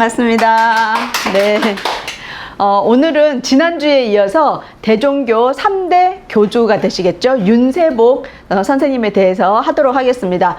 반갑습니다. 네. 어, 오늘은 지난주에 이어서 대종교 3대 교주가 되시겠죠. 윤세복 어, 선생님에 대해서 하도록 하겠습니다.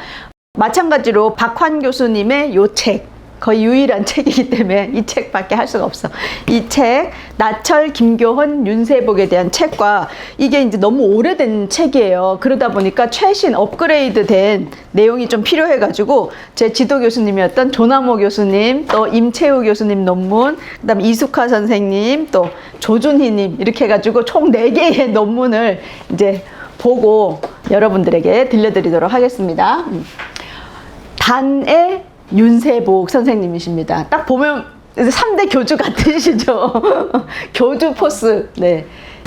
마찬가지로 박환 교수님의 요 책, 거의 유일한 책이기 때문에 이 책밖에 할 수가 없어. 이 책, 나철, 김교헌, 윤세복에 대한 책과 이게 이제 너무 오래된 책이에요. 그러다 보니까 최신 업그레이드 된 내용이 좀 필요해가지고 제 지도 교수님이었던 조남호 교수님, 또 임채우 교수님 논문, 그 다음 이숙화 선생님, 또 조준희님 이렇게 해가지고 총 4개의 논문을 이제 보고 여러분들에게 들려드리도록 하겠습니다. 음. 단의 윤세복 선생님이십니다. 딱 보면 3대 교주 같으시죠? 교주 포스. 네.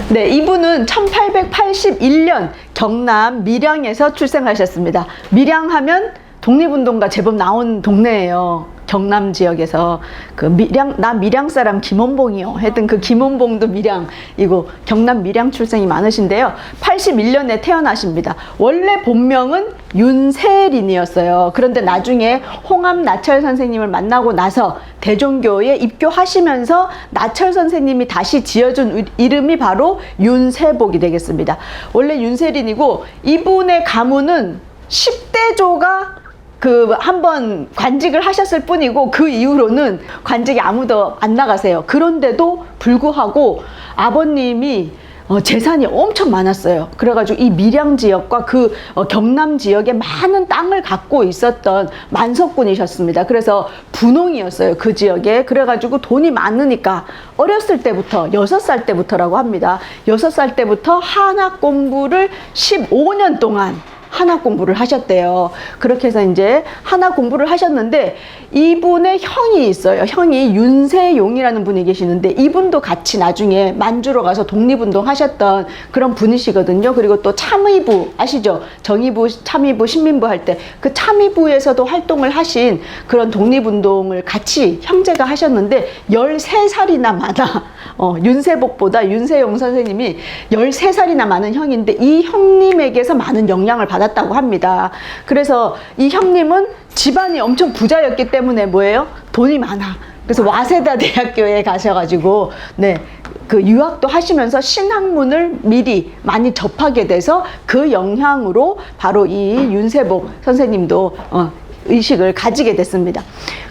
네, 이분은 1881년 경남 밀양에서 출생하셨습니다. 밀양 하면 독립운동가 제법 나온 동네예요. 경남 지역에서 그 밀양 나 밀양 사람 김원봉이요. 했던 그 김원봉도 밀양이고 경남 밀양 출생이 많으신데요. 81년에 태어나십니다. 원래 본명은 윤세린이었어요. 그런데 나중에 홍암 나철 선생님을 만나고 나서 대종교에 입교하시면서 나철 선생님이 다시 지어준 이름이 바로 윤세복이 되겠습니다. 원래 윤세린이고 이분의 가문은 10대조가 그 한 번 관직을 하셨을 뿐이고 그 이후로는 관직이 아무도 안 나가세요. 그런데도 불구하고 아버님이 어, 재산이 엄청 많았어요. 그래가지고 이 밀양 지역과 그 어, 경남 지역에 많은 땅을 갖고 있었던 만석군이셨습니다. 그래서 분홍이었어요. 그 지역에. 그래가지고 돈이 많으니까 어렸을 때부터, 여섯 살 때부터라고 합니다. 여섯 살 때부터 한학 공부를 15년 동안 하나 공부를 하셨대요. 그렇게 해서 이제 하나 공부를 하셨는데 이분의 형이 있어요. 형이 윤세용이라는 분이 계시는데 이분도 같이 나중에 만주로 가서 독립운동 하셨던 그런 분이시거든요. 그리고 또 참의부 아시죠? 정의부, 참의부, 신민부 할 때 그 참의부에서도 활동을 하신 그런 독립운동을 같이 형제가 하셨는데 13살이나 많아. 어, 윤세복보다 윤세용 선생님이 13살이나 많은 형인데 이 형님에게서 많은 영향을 받았 다고 합니다. 그래서 이 형님은 집안이 엄청 부자였기 때문에 뭐예요? 돈이 많아. 그래서 와세다 대학교에 가셔가지고, 네. 그 유학도 하시면서 신학문을 미리 많이 접하게 돼서 그 영향으로 바로 이 윤세복 선생님도 어, 의식을 가지게 됐습니다.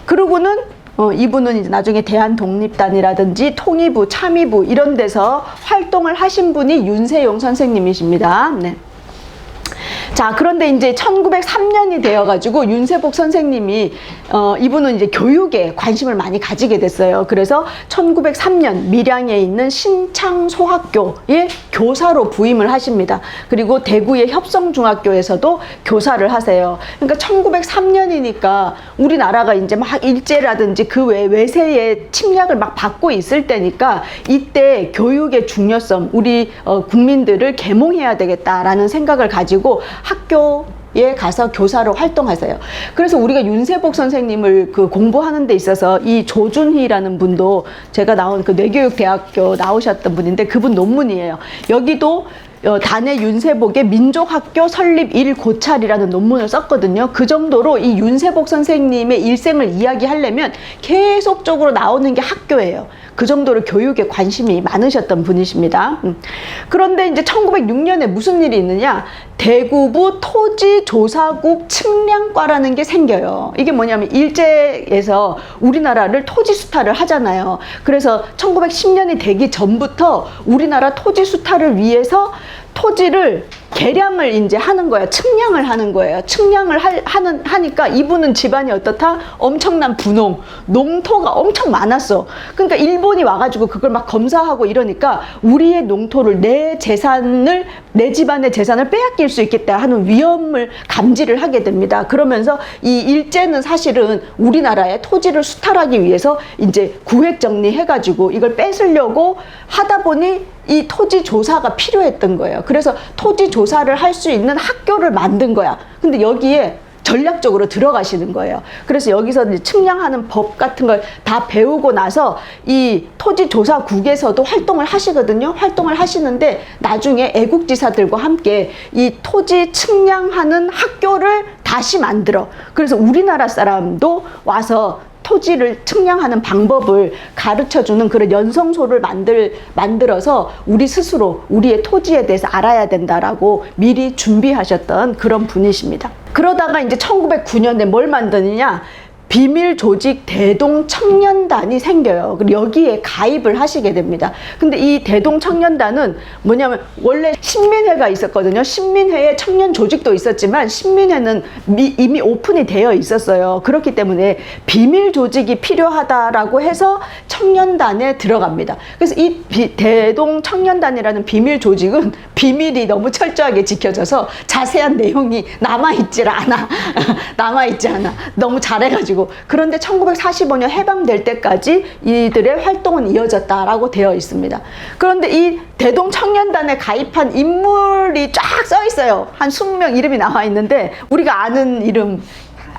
그러고는 어, 이분은 이제 나중에 대한독립단이라든지 통일부, 참의부 이런 데서 활동을 하신 분이 윤세용 선생님이십니다. 네. 자, 그런데 이제 1903년이 되어가지고 윤세복 선생님이, 어, 이분은 이제 교육에 관심을 많이 가지게 됐어요. 그래서 1903년 밀양에 있는 신창소학교에 교사로 부임을 하십니다. 그리고 대구의 협성중학교에서도 교사를 하세요. 그러니까 1903년이니까 우리나라가 이제 막 일제라든지 그 외 외세의 침략을 막 받고 있을 때니까 이때 교육의 중요성, 우리 어, 국민들을 계몽해야 되겠다라는 생각을 가지고 학교에 가서 교사로 활동하세요. 그래서 우리가 윤세복 선생님을 그 공부하는 데 있어서 이 조준희라는 분도 제가 나온 그 뇌교육대학교 나오셨던 분인데 그분 논문이에요. 여기도 어, 단의 윤세복의 민족학교 설립 일 고찰이라는 논문을 썼거든요. 그 정도로 이 윤세복 선생님의 일생을 이야기하려면 계속적으로 나오는 게 학교예요. 그 정도로 교육에 관심이 많으셨던 분이십니다. 음. 그런데 이제 1906년에 무슨 일이 있느냐? 대구부 토지조사국 측량과라는 게 생겨요. 이게 뭐냐면 일제에서 우리나라를 토지 수탈을 하잖아요. 그래서 1910년이 되기 전부터 우리나라 토지 수탈을 위해서 토지를 계량을 이제 하는 거예요. 측량을 하는 거예요. 측량을 하, 하는 하니까 이분은 집안이 어떻다? 엄청난 분홍, 농토가 엄청 많았어. 그러니까 일본이 와가지고 그걸 막 검사하고 이러니까 우리의 농토를 내 재산을 내 집안의 재산을 빼앗길 수 있겠다 하는 위험을 감지를 하게 됩니다. 그러면서 이 일제는 사실은 우리나라의 토지를 수탈하기 위해서 이제 구획 정리해가지고 이걸 뺏으려고 하다 보니 이 토지 조사가 필요했던 거예요. 그래서 토지 조사 를 할 수 있는 학교를 만든 거야. 근데 여기에 전략적으로 들어가시는 거예요. 그래서 여기서 이제 측량하는 법 같은 걸 다 배우고 나서 이 토지조사국에서도 활동을 하시거든요. 활동을 하시는데 나중에 애국지사들과 함께 이 토지 측량하는 학교를 다시 만들어. 그래서 우리나라 사람도 와서 토지를 측량하는 방법을 가르쳐 주는 그런 연성소를 만들 만들어서 우리 스스로 우리의 토지에 대해서 알아야 된다라고 미리 준비하셨던 그런 분이십니다. 그러다가 이제 1909년에 뭘 만드느냐? 비밀 조직 대동 청년단이 생겨요. 그리고 여기에 가입을 하시게 됩니다. 근데 이 대동 청년단은 뭐냐면 원래 신민회가 있었거든요. 신민회에 청년 조직도 있었지만 신민회는 미- 이미 오픈이 되어 있었어요. 그렇기 때문에 비밀 조직이 필요하다라고 해서 청년단에 들어갑니다. 그래서 이 비- 대동 청년단이라는 비밀 조직은 비밀이 너무 철저하게 지켜져서 자세한 내용이 남아 있질 않아. 남아 있지 않아. 너무 잘해 가지고. 그런데 1945년 해방될 때까지 이들의 활동은 이어졌다라고 되어 있습니다. 그런데 이 대동 청년단에 가입한 인물이 쫙 써 있어요. 한 20명 이름이 나와 있는데 우리가 아는 이름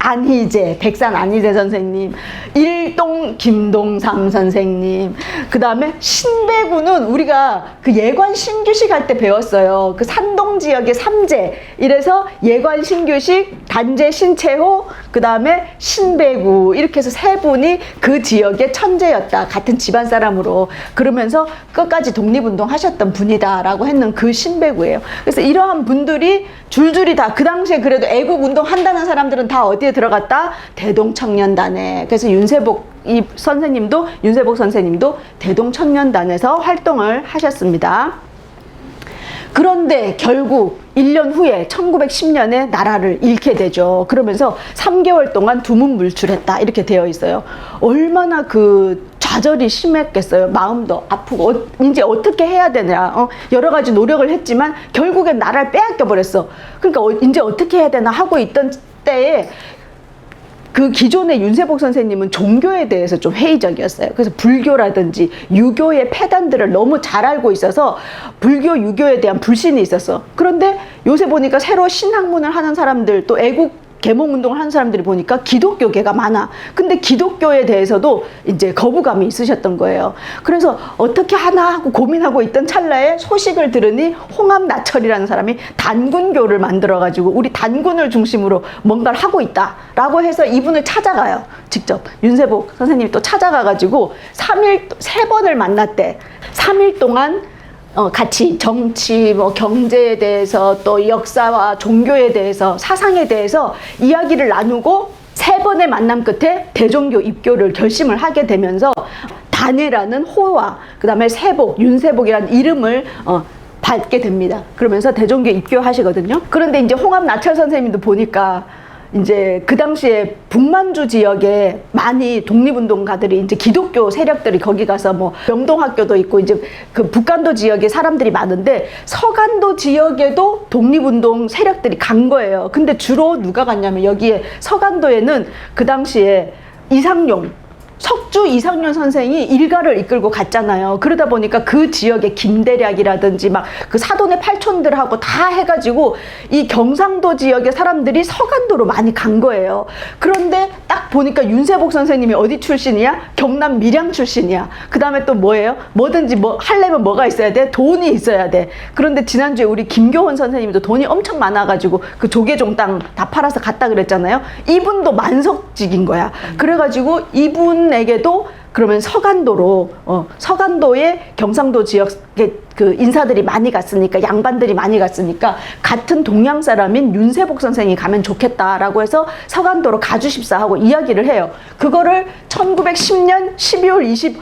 안희재, 백산 안희재 선생님, 일동 김동삼 선생님, 그 다음에 신배구는 우리가 그 예관 신규식 할 때 배웠어요. 그 산동 지역의 삼재. 이래서 예관 신규식, 단재 신채호, 그 다음에 신배구. 이렇게 해서 세 분이 그 지역의 천재였다. 같은 집안 사람으로. 그러면서 끝까지 독립운동 하셨던 분이다라고 했는 그 신배구예요. 그래서 이러한 분들이 줄줄이 다 그 당시에 그래도 애국 운동 한다는 사람들은 다 어디에 들어갔다? 대동청년단에. 그래서 윤세복 이 선생님도 윤세복 선생님도 대동청년단에서 활동을 하셨습니다. 그런데 결국 1년 후에 1910년에 나라를 잃게 되죠. 그러면서 3개월 동안 두문 물출했다. 이렇게 되어 있어요. 얼마나 그 좌절이 심했겠어요. 마음도 아프고 어, 이제 어떻게 해야 되냐. 어, 여러 가지 노력을 했지만 결국엔 나라를 빼앗겨 버렸어. 그러니까 어, 이제 어떻게 해야 되나 하고 있던 때에 그 기존의 윤세복 선생님은 종교에 대해서 좀 회의적이었어요. 그래서 불교라든지 유교의 폐단들을 너무 잘 알고 있어서 불교, 유교에 대한 불신이 있었어. 그런데 요새 보니까 새로 신학문을 하는 사람들 또 애국 개몽 운동을 하는 사람들이 보니까 기독교계가 많아. 근데 기독교에 대해서도 이제 거부감이 있으셨던 거예요. 그래서 어떻게 하나 하고 고민하고 있던 찰나에 소식을 들으니 홍암 나철이라는 사람이 단군교를 만들어 가지고 우리 단군을 중심으로 뭔가를 하고 있다라고 해서 이분을 찾아가요. 직접 윤세복 선생님이 또 찾아가 가지고 3일 세 번을 만났대. 3일 동안 어, 같이 정치, 뭐 경제에 대해서 또 역사와 종교에 대해서 사상에 대해서 이야기를 나누고 세 번의 만남 끝에 대종교 입교를 결심을 하게 되면서 단해라는 호와 그 다음에 세복, 윤세복이라는 이름을 어, 받게 됩니다. 그러면서 대종교 입교하시거든요. 그런데 이제 홍합 나철 선생님도 보니까 이제 그 당시에 북만주 지역에 많이 독립운동가들이 이제 기독교 세력들이 거기 가서 뭐 명동학교도 있고 이제 그 북간도 지역에 사람들이 많은데 서간도 지역에도 독립운동 세력들이 간 거예요. 근데 주로 누가 갔냐면 여기에 서간도에는 그 당시에 이상용 석주 이상윤 선생이 일가를 이끌고 갔잖아요. 그러다 보니까 그 지역의 김대략이라든지 막 그 사돈의 팔촌들하고 다 해가지고 이 경상도 지역의 사람들이 서간도로 많이 간 거예요. 그런데 딱 보니까 윤세복 선생님이 어디 출신이야? 경남 밀양 출신이야. 그 다음에 또 뭐예요? 뭐든지 뭐 하려면 뭐가 있어야 돼? 돈이 있어야 돼. 그런데 지난주에 우리 김교훈 선생님도 돈이 엄청 많아가지고 그 조계종 땅 다 팔아서 갔다 그랬잖아요. 이분도 만석직인 거야. 그래가지고 이분 에게도 그러면 서간도로 어, 서간도에 경상도 지역의 그 인사들이 많이 갔으니까 양반들이 많이 갔으니까 같은 동양 사람인 윤세복 선생이 가면 좋겠다라고 해서 서간도로 가주십사 하고 이야기를 해요. 그거를 1910년 12월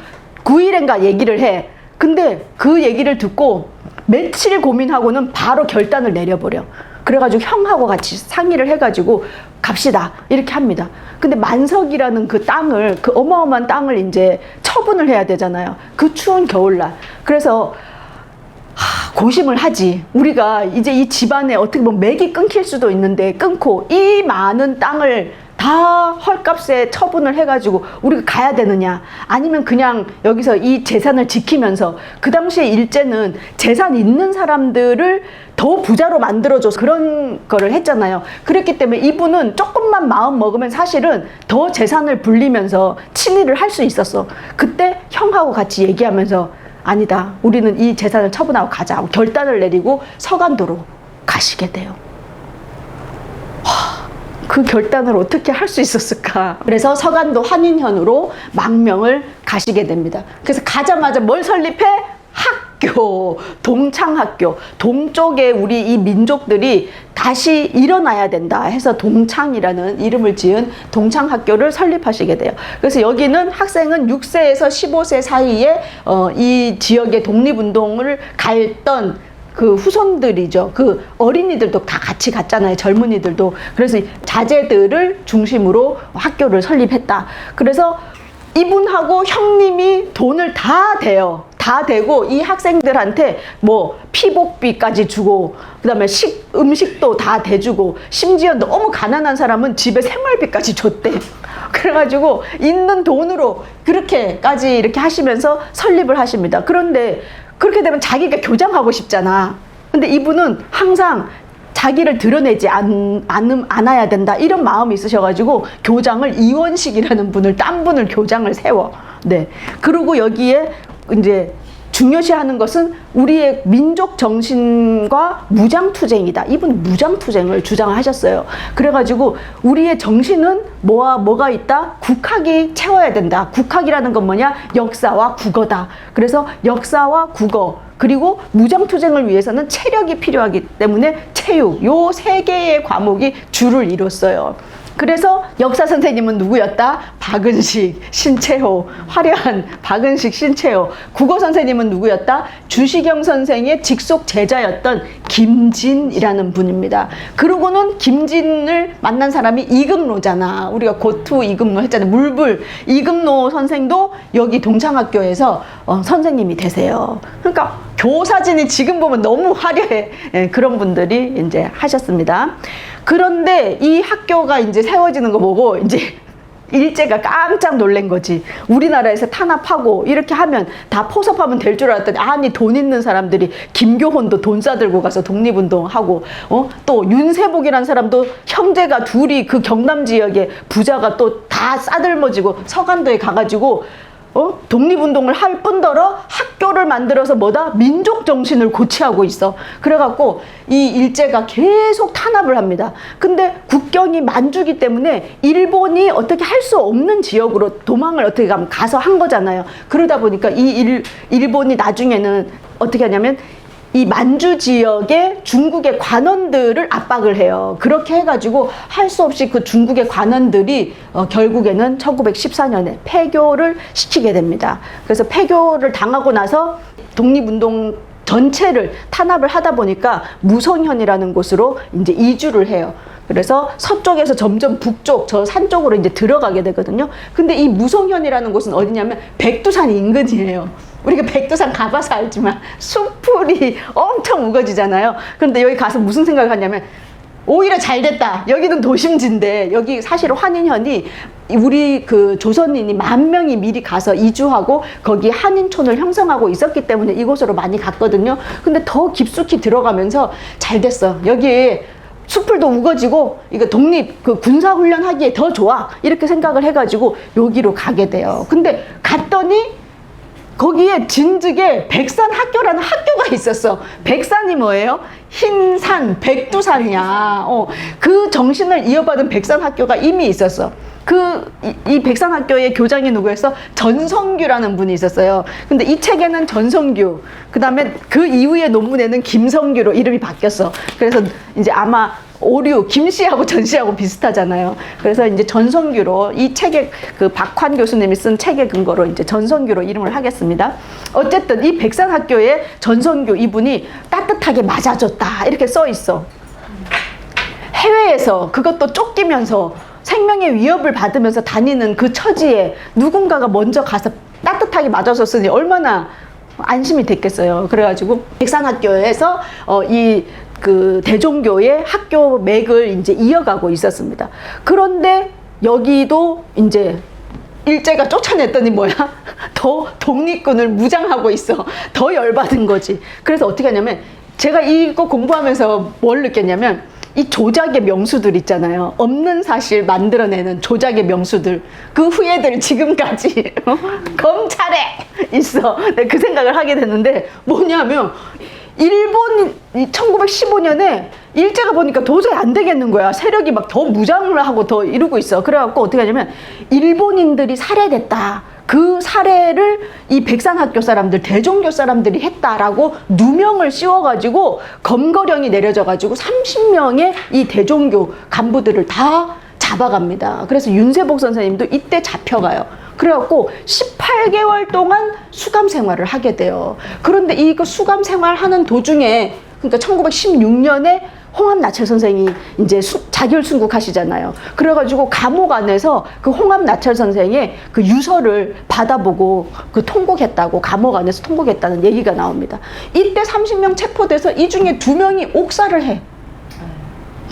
29일인가 얘기를 해. 근데 그 얘기를 듣고 며칠 고민하고는 바로 결단을 내려버려. 그래가지고 형하고 같이 상의를 해가지고 갑시다 이렇게 합니다. 근데 만석이라는 그 땅을 그 어마어마한 땅을 이제 처분을 해야 되잖아요. 그 추운 겨울날. 그래서 하, 고심을 하지. 우리가 이제 이 집안에 어떻게 보면 맥이 끊길 수도 있는데 끊고 이 많은 땅을 다 헐값에 처분을 해가지고 우리가 가야 되느냐 아니면 그냥 여기서 이 재산을 지키면서 그 당시에 일제는 재산 있는 사람들을 더 부자로 만들어줘서 그런 거를 했잖아요. 그렇기 때문에 이분은 조금만 마음 먹으면 사실은 더 재산을 불리면서 친일을 할수 있었어. 그때 형하고 같이 얘기하면서 아니다. 우리는 이 재산을 처분하고 가자. 하고 결단을 내리고 서간도로 가시게 돼요. 그 결단을 어떻게 할 수 있었을까? 그래서 서간도 한인현으로 망명을 가시게 됩니다. 그래서 가자마자 뭘 설립해? 학교, 동창학교, 동쪽에 우리 이 민족들이 다시 일어나야 된다 해서 동창이라는 이름을 지은 동창학교를 설립하시게 돼요. 그래서 여기는 학생은 6세에서 15세 사이에 어, 이 지역의 독립운동을 갈던 그 후손들이죠. 그 어린이들도 다 같이 갔잖아요. 젊은이들도. 그래서 이 자제들을 중심으로 학교를 설립했다. 그래서 이분하고 형님이 돈을 다 대요. 다 대고 이 학생들한테 뭐 피복비까지 주고 그다음에 식 음식도 다 대주고 심지어 너무 가난한 사람은 집에 생활비까지 줬대. 그래가지고 있는 돈으로 그렇게까지 이렇게 하시면서 설립을 하십니다. 그런데 그렇게 되면 자기가 교장하고 싶잖아. 근데 이분은 항상 자기를 드러내지 않, 않, 않아야 된다. 이런 마음이 있으셔가지고 교장을 이원식이라는 분을 딴 분을 교장을 세워. 네. 그리고 여기에 이제 중요시하는 것은 우리의 민족 정신과 무장투쟁이다. 이분 무장투쟁을 주장하셨어요. 그래가지고 우리의 정신은 뭐와 뭐가 있다? 국학이 채워야 된다. 국학이라는 건 뭐냐? 역사와 국어다. 그래서 역사와 국어 그리고 무장투쟁을 위해서는 체력이 필요하기 때문에 체육 요 세 개의 과목이 주를 이뤘어요. 그래서 역사 선생님은 누구였다? 박은식, 신채호, 화려한 박은식, 신채호. 국어 선생님은 누구였다? 주시경 선생의 직속 제자였던 김진이라는 분입니다. 그러고는 김진을 만난 사람이 이금노잖아. 우리가 고투 이금노 했잖아요. 물불 이금노 선생도 여기 동창학교에서 어, 선생님이 되세요. 그러니까 교사진이 지금 보면 너무 화려해. 예, 그런 분들이 이제 하셨습니다. 그런데 이 학교가 이제 세워지는 거 보고 이제 일제가 깜짝 놀란 거지. 우리나라에서 탄압하고 이렇게 하면 다 포섭하면 될 줄 알았더니 아니 돈 있는 사람들이 김교훈도 돈 싸들고 가서 독립운동하고 어? 또 윤세복이라는 사람도 형제가 둘이 그 경남 지역에 부자가 또 다 싸들머지고 서간도에 가가지고 어? 독립운동을 할 뿐더러 학교를 만들어서 뭐다? 민족 정신을 고취하고 있어. 그래갖고 이 일제가 계속 탄압을 합니다. 근데 국경이 만주기 때문에 일본이 어떻게 할 수 없는 지역으로 도망을 어떻게 가면 가서 한 거잖아요. 그러다 보니까 이 일, 일본이 나중에는 어떻게 하냐면 이 만주 지역의 중국의 관원들을 압박을 해요. 그렇게 해가지고 할 수 없이 그 중국의 관원들이 어, 결국에는 1914년에 폐교를 시키게 됩니다. 그래서 폐교를 당하고 나서 독립운동 전체를 탄압을 하다 보니까 무성현이라는 곳으로 이제 이주를 해요. 그래서 서쪽에서 점점 북쪽 저 산 쪽으로 이제 들어가게 되거든요. 근데 이 무성현이라는 곳은 어디냐면 백두산 인근이에요. 우리가 백두산 가봐서 알지만 숲풀이 엄청 우거지잖아요. 그런데 여기 가서 무슨 생각을 하냐면 오히려 잘 됐다. 여기는 도심지인데 여기 사실 환인현이 우리 그 조선인이 만 명이 미리 가서 이주하고 거기 한인촌을 형성하고 있었기 때문에 이곳으로 많이 갔거든요. 근데 더 깊숙이 들어가면서 잘 됐어. 여기에 숲풀도 우거지고 이거 독립 그 군사 훈련하기에 더 좋아 이렇게 생각을 해가지고 여기로 가게 돼요. 근데 갔더니 거기에 진즉에 백산 학교라는 학교가 있었어. 백산이 뭐예요? 흰산, 백두산이야. 어, 그 정신을 이어받은 백산 학교가 이미 있었어. 그, 이, 이 백산 학교의 교장이 누구였어? 전성규라는 분이 있었어요. 근데 이 책에는 전성규, 그 다음에 그 이후에 논문에는 김성규로 이름이 바뀌었어. 그래서 이제 아마 오류, 김씨하고 전씨하고 비슷하잖아요. 그래서 이제 전성규로 이 책에 그 박환 교수님이 쓴 책의 근거로 이제 전성규로 이름을 하겠습니다. 어쨌든 이 백산학교에 전성규 이분이 따뜻하게 맞아줬다 이렇게 써 있어. 해외에서 그것도 쫓기면서 생명의 위협을 받으면서 다니는 그 처지에 누군가가 먼저 가서 따뜻하게 맞아줬으니 얼마나 안심이 됐겠어요. 그래가지고 백산학교에서 어, 이 그 대종교의 학교 맥을 이제 이어가고 있었습니다. 그런데 여기도 이제 일제가 쫓아냈더니 뭐야? 더 독립군을 무장하고 있어. 더 열받은 거지. 그래서 어떻게 하냐면 제가 이거 공부하면서 뭘 느꼈냐면 이 조작의 명수들 있잖아요. 없는 사실 만들어내는 조작의 명수들. 그 후예들 지금까지 어? 검찰에 있어. 네, 그 생각을 하게 됐는데 뭐냐면 일본 1915년에 일제가 보니까 도저히 안 되겠는 거야. 세력이 막 더 무장을 하고 더 이러고 있어. 그래갖고 어떻게 하냐면 일본인들이 살해됐다. 그 살해를 이 백산학교 사람들, 대종교 사람들이 했다라고 누명을 씌워가지고 검거령이 내려져가지고 30명의 이 대종교 간부들을 다 잡아갑니다. 그래서 윤세복 선생님도 이때 잡혀가요. 그래갖고 18개월 동안 수감 생활을 하게 돼요. 그런데 이거 수감 생활하는 도중에 그러니까 1916년에 홍합 나철 선생이 이제 수- 자결 순국하시잖아요. 그래가지고 감옥 안에서 그 홍합 나철 선생의 그 유서를 받아보고 그 통곡했다고 감옥 안에서 통곡했다는 얘기가 나옵니다. 이때 30명 체포돼서 이 중에 두 명이 옥사를 해.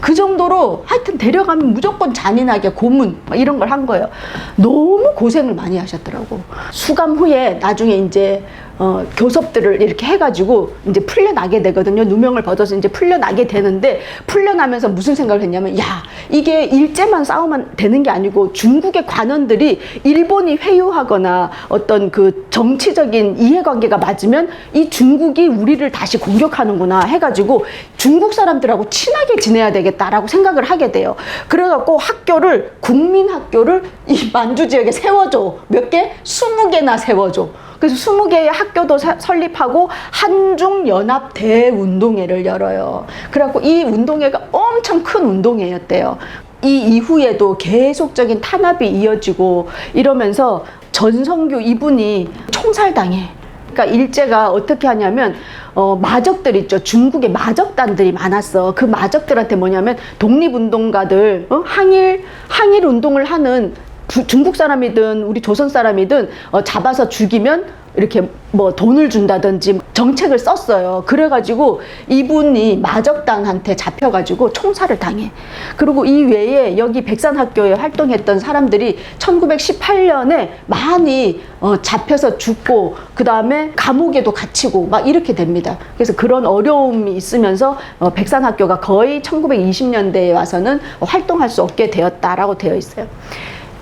그 정도로 하여튼 데려가면 무조건 잔인하게 고문 막 이런 걸 한 거예요. 너무 고생을 많이 하셨더라고. 수감 후에 나중에 이제 어, 교섭들을 이렇게 해가지고 이제 풀려나게 되거든요. 누명을 벗어서 이제 풀려나게 되는데 풀려나면서 무슨 생각을 했냐면 야 이게 일제만 싸우면 되는 게 아니고 중국의 관원들이 일본이 회유하거나 어떤 그 정치적인 이해관계가 맞으면 이 중국이 우리를 다시 공격하는구나 해가지고 중국 사람들하고 친하게 지내야 되겠다라고 생각을 하게 돼요. 그래갖고 학교를 국민 학교를 이 만주 지역에 세워줘 몇 개? 스무 개나 세워줘. 그래서 20개의 학교도 사- 설립하고 한중 연합 대운동회를 열어요. 그래갖고 이 운동회가 엄청 큰 운동회였대요. 이 이후에도 계속적인 탄압이 이어지고 이러면서 전성규 이분이 총살당해. 그러니까 일제가 어떻게 하냐면 어, 마적들 있죠. 중국에 마적단들이 많았어. 그 마적들한테 뭐냐면 독립운동가들 어? 항일 항일 운동을 하는 부- 중국 사람이든 우리 조선 사람이든 어, 잡아서 죽이면 이렇게 뭐 돈을 준다든지 정책을 썼어요. 그래가지고 이분이 마적단한테 잡혀가지고 총살을 당해. 그리고 이 외에 여기 백산학교에 활동했던 사람들이 1918년에 많이 어, 잡혀서 죽고 그 다음에 감옥에도 갇히고 막 이렇게 됩니다. 그래서 그런 어려움이 있으면서 어, 백산학교가 거의 1920년대에 와서는 활동할 수 없게 되었다라고 되어 있어요.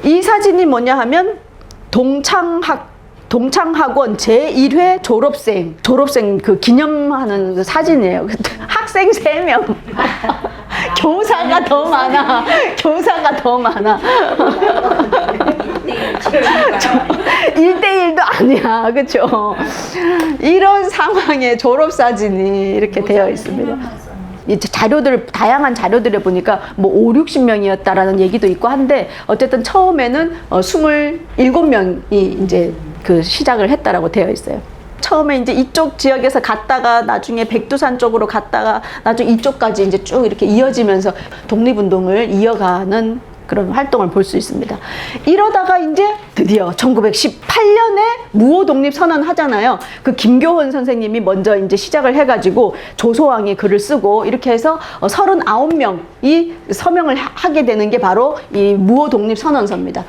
이 사진이 뭐냐 하면 동창학 동창학원 제1회 졸업생 졸업생 그 기념하는 그 사진이에요. 학생 3명. 교사가 더 많아. 교사가 더 많아. 1대1도 아니야. 그렇죠? 이런 상황에 졸업 사진이 이렇게 되어 있습니다. 이 자료들 다양한 자료들을 보니까 뭐 5, 60명이었다라는 얘기도 있고 한데 어쨌든 처음에는 어 27명이 이제 그 시작을 했다라고 되어 있어요. 처음에 이제 이쪽 지역에서 갔다가 나중에 백두산 쪽으로 갔다가 나중에 이쪽까지 이제 쭉 이렇게 이어지면서 독립운동을 이어가는 그런 활동을 볼 수 있습니다. 이러다가 이제 드디어 1918년에 무호 독립 선언 하잖아요. 그 김교훈 선생님이 먼저 이제 시작을 해가지고 조소왕이 글을 쓰고 이렇게 해서 39명이 서명을 하- 하게 되는 게 바로 이 무호 독립 선언서입니다.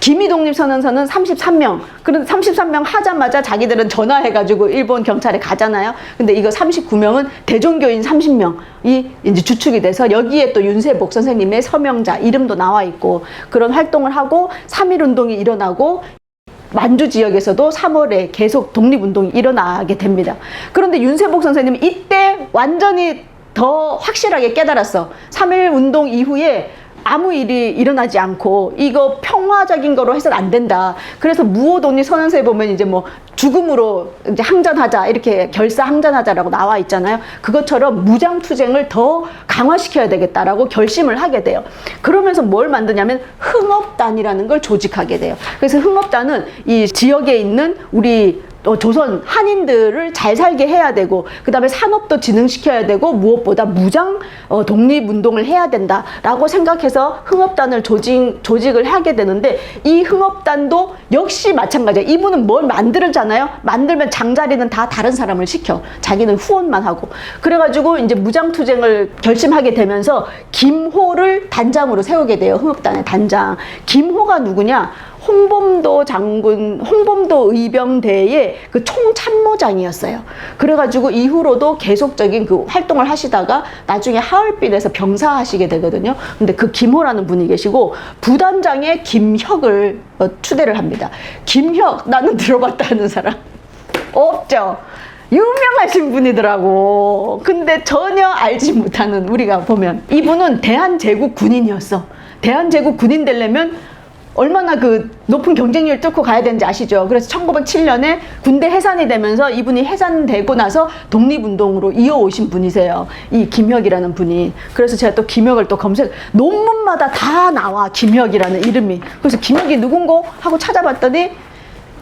독립 선언서는 33명. 그런 33명 하자마자 자기들은 전화해가지고 일본 경찰에 가잖아요. 근데 이거 39명은 대종교인 30명이 이제 주축이 돼서 여기에 또 윤세복 선생님의 서명자 이름도 나와 있고 그런 활동을 하고 3.1 운동이 일어나고 만주 지역에서도 3월에 계속 독립운동이 일어나게 됩니다. 그런데 윤세복 선생님은 이때 완전히 더 확실하게 깨달았어. 3.1 운동 이후에 아무 일이 일어나지 않고 이거 평화적인 거로 해서는 안 된다. 그래서 무호독립 선언서에 보면 이제 뭐 죽음으로 이제 항전하자 이렇게 결사 항전하자라고 나와 있잖아요. 그것처럼 무장 투쟁을 더 강화시켜야 되겠다라고 결심을 하게 돼요. 그러면서 뭘 만드냐면 흥업단이라는 걸 조직하게 돼요. 그래서 흥업단은 이 지역에 있는 우리 어, 조선 한인들을 잘 살게 해야 되고 그 다음에 산업도 진흥시켜야 되고 무엇보다 무장 어, 독립운동을 해야 된다라고 생각해서 흥업단을 조직 조직을 하게 되는데 이 흥업단도 역시 마찬가지야. 이분은 뭘 만들었잖아요. 만들면 장자리는 다 다른 사람을 시켜. 자기는 후원만 하고. 그래가지고 이제 무장 투쟁을 결심하게 되면서 김호를 단장으로 세우게 돼요. 흥업단의 단장. 김호가 누구냐? 홍범도 장군, 홍범도 의병대의 그 총참모장이었어요. 그래가지고 이후로도 계속적인 그 활동을 하시다가 나중에 하얼빈에서 병사하시게 되거든요. 근데 그 김호라는 분이 계시고 부단장의 김혁을 어, 추대를 합니다. 김혁, 나는 들어봤다는 사람. 없죠. 유명하신 분이더라고. 근데 전혀 알지 못하는 우리가 보면 이분은 대한제국 군인이었어. 대한제국 군인 되려면 얼마나 그 높은 경쟁률 뚫고 가야 되는지 아시죠? 그래서 1907년에 군대 해산이 되면서 이분이 해산되고 나서 독립운동으로 이어오신 분이세요. 이 김혁이라는 분이. 그래서 제가 또 김혁을 또 검색, 논문마다 다 나와. 김혁이라는 이름이. 그래서 김혁이 누군고? 하고 찾아봤더니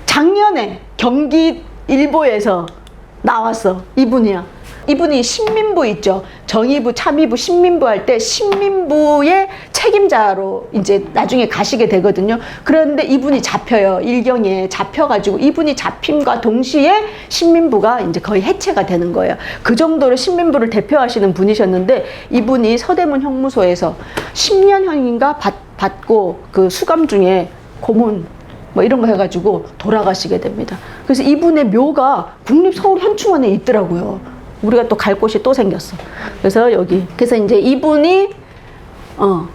작년에 경기 일보에서 나왔어. 이분이야. 이분이 신민부 있죠. 정의부, 참의부, 신민부 할 때 신민부의 책임자로 이제 나중에 가시게 되거든요. 그런데 이분이 잡혀요. 일경에 잡혀가지고 이분이 잡힘과 동시에 신민부가 이제 거의 해체가 되는 거예요. 그 정도로 신민부를 대표하시는 분이셨는데 이분이 서대문 형무소에서 10년형인가 받, 받고 그 수감 중에 고문 뭐 이런 거 해가지고 돌아가시게 됩니다. 그래서 이분의 묘가 국립서울현충원에 있더라고요. 우리가 또 갈 곳이 또 생겼어. 그래서 여기 그래서 이제 이분이 어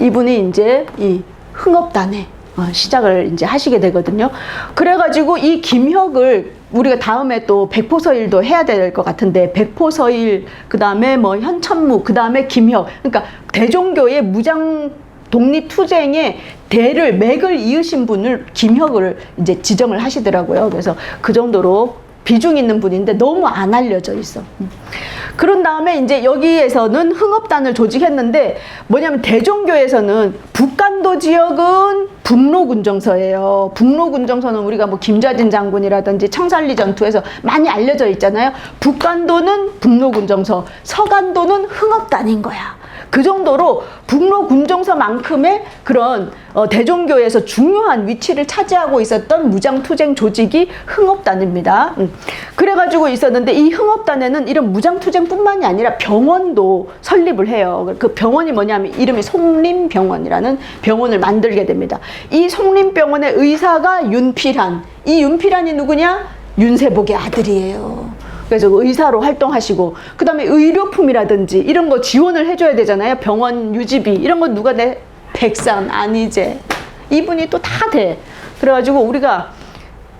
이분이 이제 이 흥업단에 어, 시작을 이제 하시게 되거든요. 그래가지고 이 김혁을 우리가 다음에 또 백포서일도 해야 될 것 같은데 백포서일 그 다음에 뭐 현천무 그 다음에 김혁 그러니까 대종교의 무장 독립 투쟁의 대를 맥을 이으신 분을 김혁을 이제 지정을 하시더라고요. 그래서 그 정도로 비중 있는 분인데 너무 안 알려져 있어. 음. 그런 다음에 이제 여기에서는 흥업단을 조직했는데 뭐냐면 대종교에서는 북간도 지역은 북로군정서예요. 북로군정서는 우리가 뭐 김좌진 장군이라든지 청산리 전투에서 많이 알려져 있잖아요. 북간도는 북로군정서, 서간도는 흥업단인 거야. 그 정도로 북로 군정서만큼의 그런 어, 대종교에서 중요한 위치를 차지하고 있었던 무장투쟁 조직이 흥업단입니다. 음. 그래가지고 있었는데 이 흥업단에는 이런 무장투쟁뿐만이 아니라 병원도 설립을 해요. 그 병원이 뭐냐면 이름이 송림병원이라는 병원을 만들게 됩니다. 이 송림병원의 의사가 윤필한. 이 윤필한이 누구냐? 윤세복의 아들이에요. 그래서 의사로 활동하시고 그다음에 의료품이라든지 이런 거 지원을 해줘야 되잖아요. 병원 유지비 이런 거 누가 내? 백산 아니제 이분이 또 다 돼. 그래가지고 우리가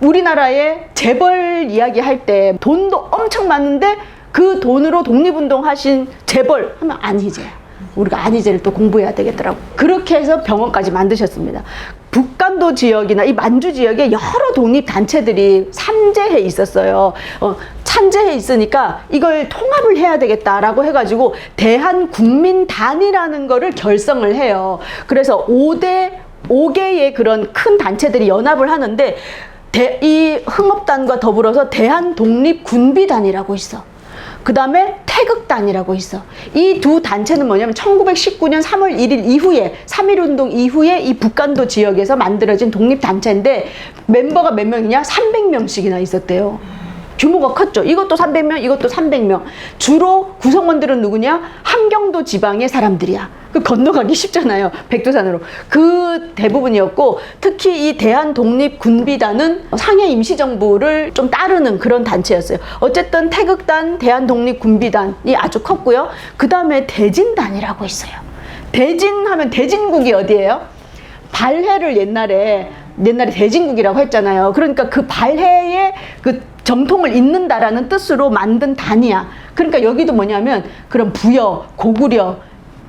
우리나라의 재벌 이야기 할 때 돈도 엄청 많은데 그 돈으로 독립운동 하신 재벌 하면 안희재. 우리가 안희재를 또 공부해야 되겠더라고. 그렇게 해서 병원까지 만드셨습니다. 북간도 지역이나 이 만주 지역에 여러 독립 단체들이 산재해 있었어요. 어, 산재해 있으니까 이걸 통합을 해야 되겠다라고 해가지고 대한국민단이라는 거를 결성을 해요. 그래서 5대 5개의 그런 큰 단체들이 연합을 하는데 대, 이 흥업단과 더불어서 대한독립군비단이라고 있어. 그 다음에 태극단이라고 있어. 이 두 단체는 뭐냐면 1919년 3월 1일 이후에 3.1운동 이후에 이 북간도 지역에서 만들어진 독립단체인데 멤버가 몇 명이냐? 300명씩이나 있었대요. 규모가 컸죠. 이것도 300명, 이것도 300명. 주로 구성원들은 누구냐? 함경도 지방의 사람들이야. 그 건너가기 쉽잖아요. 백두산으로. 그 대부분이었고, 특히 이 대한 독립 군비단은 상해 임시 정부를 좀 따르는 그런 단체였어요. 어쨌든 태극단, 대한 독립 군비단이 아주 컸고요. 그 다음에 대진단이라고 있어요. 대진 하면 대진국이 어디예요? 발해를 옛날에 옛날에 대진국이라고 했잖아요. 그러니까 그 발해의 그 정통을 잇는다라는 뜻으로 만든 단이야. 그러니까 여기도 뭐냐면 그런 부여, 고구려,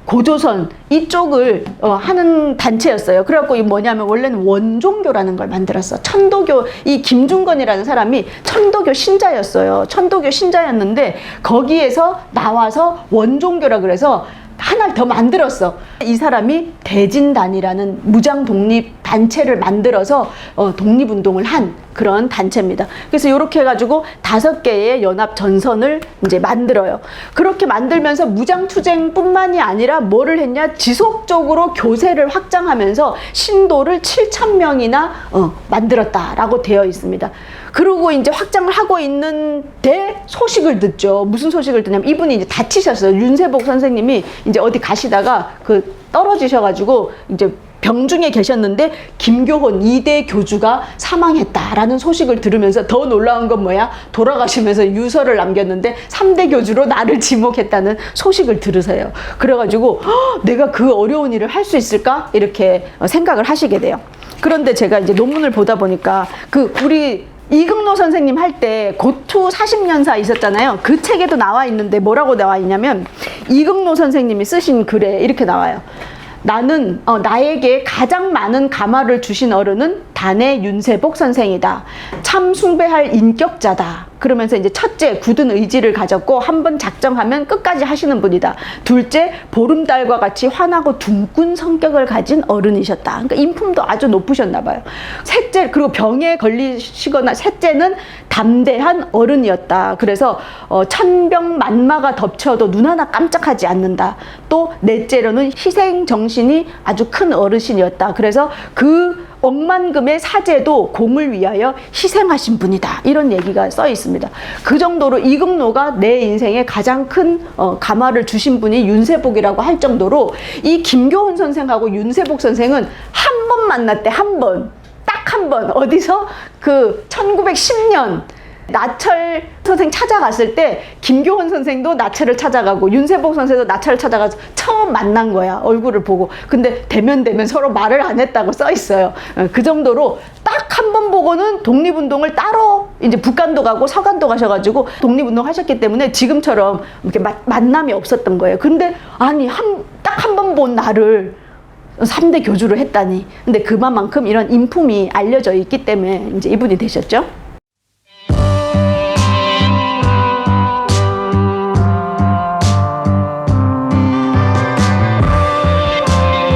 고조선 이쪽을 어, 하는 단체였어요. 그래갖고 이 뭐냐면 원래는 원종교라는 걸 만들었어. 천도교 이 김중건이라는 사람이 천도교 신자였어요. 천도교 신자였는데 거기에서 나와서 원종교라 그래서 하나를 더 만들었어. 이 사람이 대진단이라는 무장 독립 단체를 만들어서 어, 독립운동을 한 그런 단체입니다. 그래서 이렇게 해가지고 다섯 개의 연합 전선을 이제 만들어요. 그렇게 만들면서 무장 투쟁뿐만이 아니라 뭐를 했냐? 지속적으로 교세를 확장하면서 신도를 7천 명이나 어, 만들었다라고 되어 있습니다. 그리고 이제 확장을 하고 있는데 소식을 듣죠. 무슨 소식을 듣냐면 이분이 이제 다치셨어요. 윤세복 선생님이 이제 어디 가시다가 그 떨어지셔가지고 이제 병중에 계셨는데 김교훈 이대 교주가 사망했다라는 소식을 들으면서 더 놀라운 건 뭐야? 돌아가시면서 유서를 남겼는데 삼대 교주로 나를 지목했다는 소식을 들으세요. 그래가지고 "허, 내가 그 어려운 일을 할 수 있을까? 이렇게 어, 생각을 하시게 돼요. 그런데 제가 이제 논문을 보다 보니까 그 우리 이금노 선생님 할 때 고투 40년사 있었잖아요. 그 책에도 나와 있는데 뭐라고 나와 있냐면 이금노 선생님이 쓰신 글에 이렇게 나와요. 나는 어, 나에게 가장 많은 감화를 주신 어른은 단의 윤세복 선생이다. 참 숭배할 인격자다. 그러면서 이제 첫째 굳은 의지를 가졌고 한 번 작정하면 끝까지 하시는 분이다. 둘째 보름달과 같이 환하고 둥근 성격을 가진 어른이셨다. 그러니까 인품도 아주 높으셨나 봐요. 셋째 그리고 병에 걸리시거나 셋째는 담대한 어른이었다. 그래서 어, 천병 만마가 덮쳐도 눈 하나 깜짝하지 않는다. 또 넷째로는 희생 정신이 아주 큰 어르신이었다. 그래서 그 억만금의 사제도 공을 위하여 희생하신 분이다. 이런 얘기가 써 있습니다. 그 정도로 이금노가 내 인생에 가장 큰 어, 감화를 주신 분이 윤세복이라고 할 정도로 이 김교훈 선생하고 윤세복 선생은 한 번 만났대, 한 번. 딱 한 번. 어디서? 그 1910년 나철 선생 찾아갔을 때 김교훈 선생도 나철을 찾아가고 윤세복 선생도 나철을 찾아가서 처음 만난 거야 얼굴을 보고. 근데 대면 대면 서로 말을 안 했다고 써 있어요. 어, 그 정도로 딱 한 번 보고는 독립운동을 따로 이제 북간도 가고 서간도 가셔가지고 독립운동 하셨기 때문에 지금처럼 이렇게 마- 만남이 없었던 거예요. 근데 아니 한 딱 한 번 본 나를 3대 교주를 했다니. 근데 그만큼 이런 인품이 알려져 있기 때문에 이제 이분이 되셨죠.